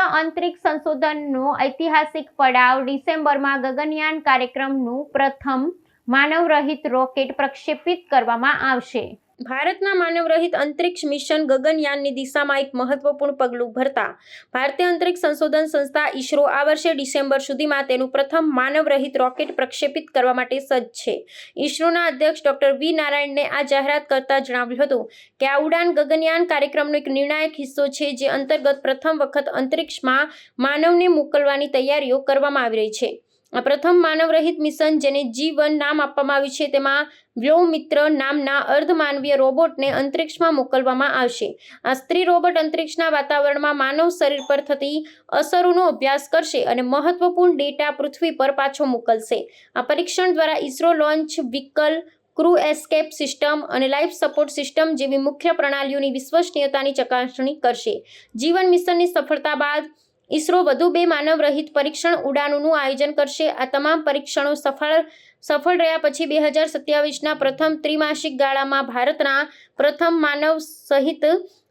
ભારતીય સંશોધનનો ઐતિહાસિક પડાવ ડિસેમ્બરમાં ગગનયાન કાર્યક્રમનું પ્રથમ માનવરહિત રોકેટ પ્રક્ષેપિત કરવામાં આવશે. ભારતના માનવરહિત અંતરિક્ષ મિશન ગગનયાનની દિશામાં એક મહત્વપૂર્ણ પગલું ભરતા ભારતીય અંતરિક્ષ સંશોધન સંસ્થા ઈસરો આ વર્ષે ડિસેમ્બર સુધીમાં તેનું પ્રથમ માનવરહિત રોકેટ પ્રક્ષેપિત કરવા માટે સજ્જ છે. ઇસરોના અધ્યક્ષ ડોક્ટર વી નારાયણને આ જાહેરાત કરતા જણાવ્યું હતું કે આ ઉડાન ગગનયાન કાર્યક્રમનો એક નિર્ણાયક હિસ્સો છે જે અંતર્ગત પ્રથમ વખત અંતરિક્ષમાં માનવને મોકલવાની તૈયારીઓ કરવામાં આવી રહી છે. આ પ્રથમ માનવરહિત મિશન જેને જી વન નામ આપવામાં આવ્યું છે, તેમાં વ્યોમિત્ર નામના અર્ધમાનવીય રોબોટને અંતરિક્ષમાં મોકલવામાં આવશે. આ સ્ત્રી રોબોટ અંતરિક્ષના વાતાવરણમાં માનવ શરીર પર થતી અસરોનો અભ્યાસ કરશે અને મહત્વપૂર્ણ ડેટા પૃથ્વી પર પાછો મોકલશે. આ પરીક્ષણ દ્વારા ISRO launch vehicle crew escape system અને લાઈફ સપોર્ટ સિસ્ટમ જેવી મુખ્ય પ્રણાલીઓની વિશ્વસનીયતાની ચકાસણી કરશે. જીવન મિશનની સફળતા બાદ ઇસરો વધુ બે માનવરહિત પરીક્ષણ ઉડાનોનું આયોજન કરશે. આ તમામ પરીક્ષણો સફળ સફળ રહ્યા પછી બે હજાર સત્યાવીસના પ્રથમ ત્રિમાસિક ગાળામાં ભારતના પ્રથમ માનવ સહિત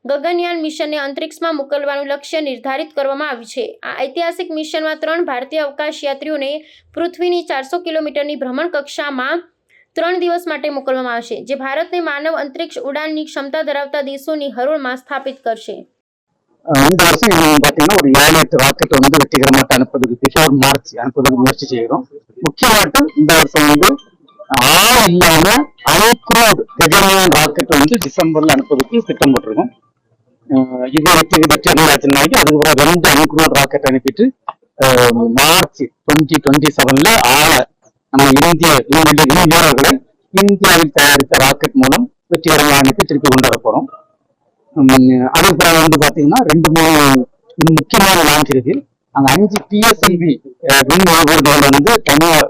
ગગનયાન મિશનને અંતરિક્ષમાં મોકલવાનું લક્ષ્ય નિર્ધારિત કરવામાં આવ્યું છે. આ ઐતિહાસિક મિશનમાં ત્રણ ભારતીય અવકાશ યાત્રીઓને પૃથ્વીની ચારસો કિલોમીટરની ભ્રમણ કક્ષામાં ત્રણ દિવસ માટે મોકલવામાં આવશે, જે ભારતને માનવ અંતરિક્ષ ઉડાનની ક્ષમતા ધરાવતા દેશોની હરોળમાં સ્થાપિત કરશે. இந்த வருஷம் பாத்தீங்கன்னா ஒரு ஏழு எட்டு ராக்கெட் வந்து வெற்றிகரமாக அனுப்புறதுக்கு பிஃபோர் மார்ச் அனுப்புறதுக்கு முயற்சி செய்யறோம். முக்கியமாட்டு இந்த வருஷம் வந்து ஆள் இல்லாம அன்க்ரூட் ககன்யான் ராக்கெட் வந்து டிசம்பர்ல அனுப்புறதுக்கு திட்டம் போட்டிருக்கோம். இது வெற்றி வெற்றிகரமாச்சுனாக்கி அதுக்கப்புறம் ரெண்டு அன்க்ரூட் ராக்கெட் அனுப்பிட்டு மார்ச் டுவெண்ட்டி டுவெண்ட்டி செவன்ல ஆளை நம்ம இந்திய இந்திய வீரர்களை இந்தியாவில் தயாரித்த ராக்கெட் மூலம் வெற்றிகரமாக அனுப்பி திருப்பி கொண்டு வர போறோம். உம் வந்து பாத்தீங்கன்னா ரெண்டு மூணு முக்கியமான லான்ச் இருக்கு. அங்க அஞ்சு பிஎஸ்எல்வி விண் ஏவுகணைகள் வந்து தனியார்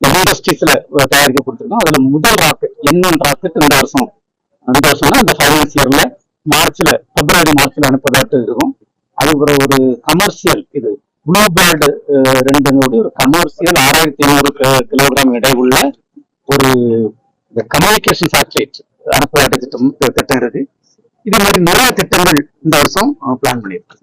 இண்டஸ்ட்ரீஸ்ல தயாரிக்க கொடுத்துருக்கோம். அதுல முதல் ராக்கெட் என் ராக்கெட் இந்த வருஷம். இந்த வருஷம் இந்த ஃபைனான்ஸ் இயர்ல மார்ச்ல பிப்ரவரி மார்ச்ல அனுப்புறதாட்டு இருக்கும். அது ஒரு கமர்ஷியல் இது ப்ளூ பேர்டு ரெண்டுங்களுடைய ஒரு கமர்ஷியல் ஆறாயிரத்தி ஐநூறு கிலோகிராம் எடை உள்ள ஒரு கம்யூனிகேஷன் சேட்டலைட் அனுப்புறதாட்டு திட்டம் திட்டம் இருக்கு இதே மாதிரி நிறைய திட்டங்கள் இந்த வருஷம் பிளான் பண்ணியிருக்கு